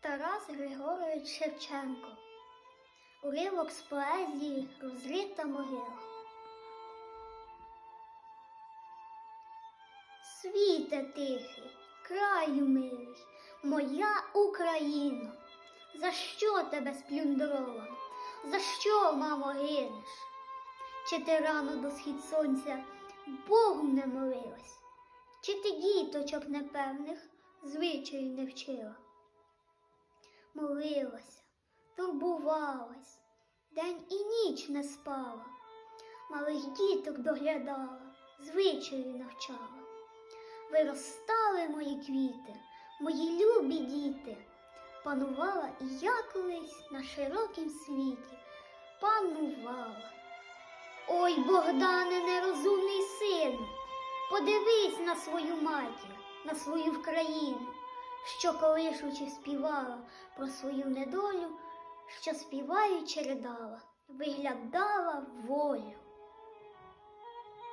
Тарас Григорович Шевченко. Уривок з поезії Розрита могила. Світе тихий, краю милий, моя Україно, за що тебе сплюндровано? За що, мамо, гинеш? Чи ти рано до схід сонця Богу не молилась? Чи ти діточок непевних звичаїв не вчила? Молилася, турбувалась, день і ніч не спала, малих діток доглядала, звичаїв навчала. Виростали мої квіти, мої любі діти, панувала і я колись на широкім світі, панувала. Ой, Богдане, нерозумний сину, подивись на свою матір, на свою Вкраїну, що колишучи співала про свою недолю, що співаючи ридала, виглядала в